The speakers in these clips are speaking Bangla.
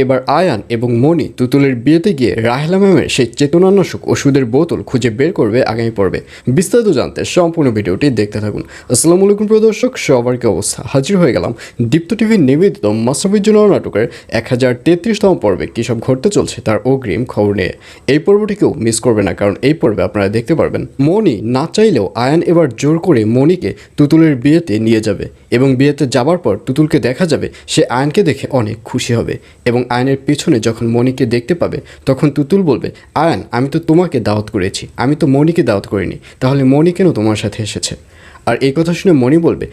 এবার আয়ান এবং মনি তুতুলের বিয়েতে গিয়ে রাহেলা ম্যামের সেই চেতনানাশক ওষুধের বোতল খুঁজে বের করবে আগামী পর্বে। বিস্তারিত জানতে সম্পূর্ণ ভিডিওটি দেখতে থাকুন। আসসালামু আলাইকুম, প্রিয় দর্শক, সবার কি অবস্থা? হাজির হয়ে গেলাম দীপ্ত টিভির নিবেদিত মাসাফিজুল নাটকের এক হাজার তেত্রিশতম পর্বে। কী সব ঘটতে চলছে তার অগ্রিম খবর নিয়ে? এই পর্বটিকেও মিস করবে না, কারণ এই পর্বে আপনারা দেখতে পারবেন মনি না চাইলেও আয়ান এবার জোর করে মনিকে তুতুলের বিয়েতে নিয়ে যাবে এবং বিয়েতে যাবার পর তুতুলকে দেখা যাবে সে আয়নকে দেখে অনেক খুশি হবে এবং আয়নের পেছনে যখন মনিকে দেখতে পাবে, তখন তুতুল বলবে, আয়ন, আমি তো তোমাকে দাওয়াত করেছি, আমি তো মনিকে দাওয়াত করিনি, তাহলে মনি কেন তোমার সাথে এসেছে? আর এই কথা শুনে মনি বলবে,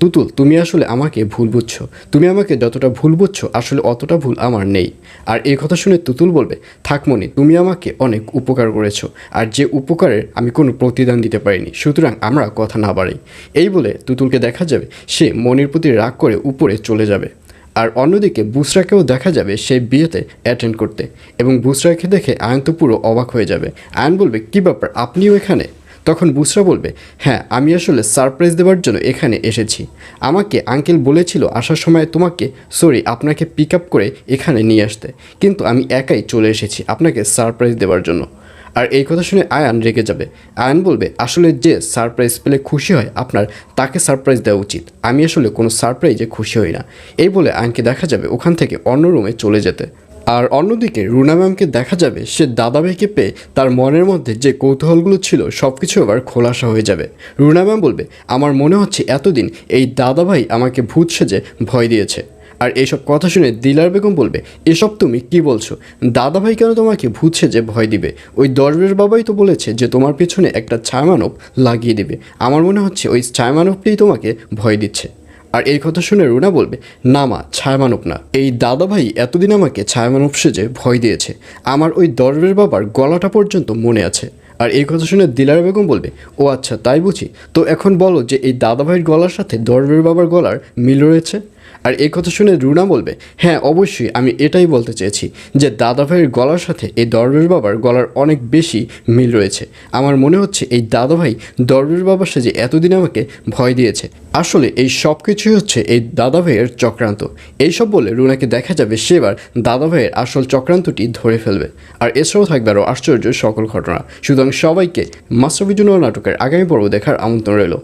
তুতুল, তুমি আসলে আমাকে ভুল বুঝছ, তুমি আমাকে যতটা ভুল বুঝছ, আসলে অতটা ভুল আমার নেই। আর এই কথা শুনে তুতুল বলবে, থাক মনি তুমি আমাকে অনেক উপকার করেছ, আর যে উপকারের আমি কোনো প্রতিদান দিতে পারিনি, সুতরাং আমরা কথা না বাড়াই। এই বলে তুতুলকে দেখা যাবে, সে মনির প্রতি রাগ করে উপরে চলে যাবে। আর অন্যদিকে বুসরাকেও দেখা যাবে সেই বিয়েতে অ্যাটেন্ড করতে এবং বুসরাকে দেখে আয়ন তো পুরো অবাক হয়ে যাবে। আয়ন বলবে, কী ব্যাপার, আপনিও এখানে? তখন বুসরা বলবে হ্যাঁ আমি আসলে সারপ্রাইজ দেওয়ার জন্য এখানে এসেছি। আমাকে আঙ্কেল বলেছিল আসার সময় তোমাকে সরি আপনাকে পিক আপ করে এখানে নিয়ে আসতে। কিন্তু আমি একাই চলে এসেছি আপনাকে সারপ্রাইজ দেওয়ার জন্য। আর এই কথা শুনে আয়ান রেগে যাবে। আয়ান বলবে, আসলে যে সারপ্রাইজ পেলে খুশি হয় আপনার, তাকে সারপ্রাইজ দেওয়া উচিত। আমি আসলে কোনো সারপ্রাইজে খুশি হই না। এই বলে আয়নকে দেখা যাবে ওখান থেকে অন্য রুমে চলে যেতে। আর অন্যদিকে রুনা ম্যামকে দেখা যাবে, সে দাদাভাইকে পেয়ে তার মনের মধ্যে যে কৌতূহলগুলো ছিল সব কিছু আবার খোলাসা হয়ে যাবে। রুনা ম্যাম বলবে, আমার মনে হচ্ছে এতদিন এই দাদাভাই আমাকে ভূত সেজে ভয় দিয়েছে। আর এইসব কথা শুনে দিলার বেগম বলবে, এসব তুমি কি বলছো? দাদাভাই কেন তোমাকে ভূত যে ভয় দিবে? ওই দরবেশ বাবাই তো বলেছে যে তোমার পেছনে একটা ছায়ামানব লাগিয়ে দিবে। আমার মনে হচ্ছে ওই ছায়ামানবটাই তোমাকে ভয় দিচ্ছে। আর এই কথা শুনে রুনা বলবে, না মা, ছায়ামানব না। এই দাদাভাই এতদিন আমাকে ছায়ামানব সেজে ভয় দিয়েছে। আমার ওই দরবেশ বাবার গলাটা পর্যন্ত মনে আছে। আর এই কথা শুনে দিলার বেগম বলবে, ও আচ্ছা তাই বুঝি। তো এখন বলো যে এই দাদাভাইয়ের গলার সাথে দরবেশ বাবার গলার মিল রয়েছে? আর এই কথা শুনে রুনা বলবে হ্যাঁ অবশ্যই, আমি এটাই বলতে চেয়েছি যে দাদাভাইয়ের গলার সাথে এই দরবেশ বাবার গলার অনেক বেশি মিল রয়েছে। আমার মনে হচ্ছে এই দাদাভাই দরবেশ বাবার সাথে এতদিন আমাকে ভয় দিয়েছে। আসলে এই সব কিছুই হচ্ছে এই দাদা ভাইয়ের চক্রান্ত। এইসব বলে রুনাকে দেখা যাবে সেবার দাদাভাইয়ের আসল চক্রান্তটি ধরে ফেলবে। আর এছাড়াও থাকবে আরও আশ্চর্য সকল ঘটনা। সুতরাং সবাইকে মাস্টার নাটকের আগামী পর্ব দেখার আমন্ত্রণ রইল।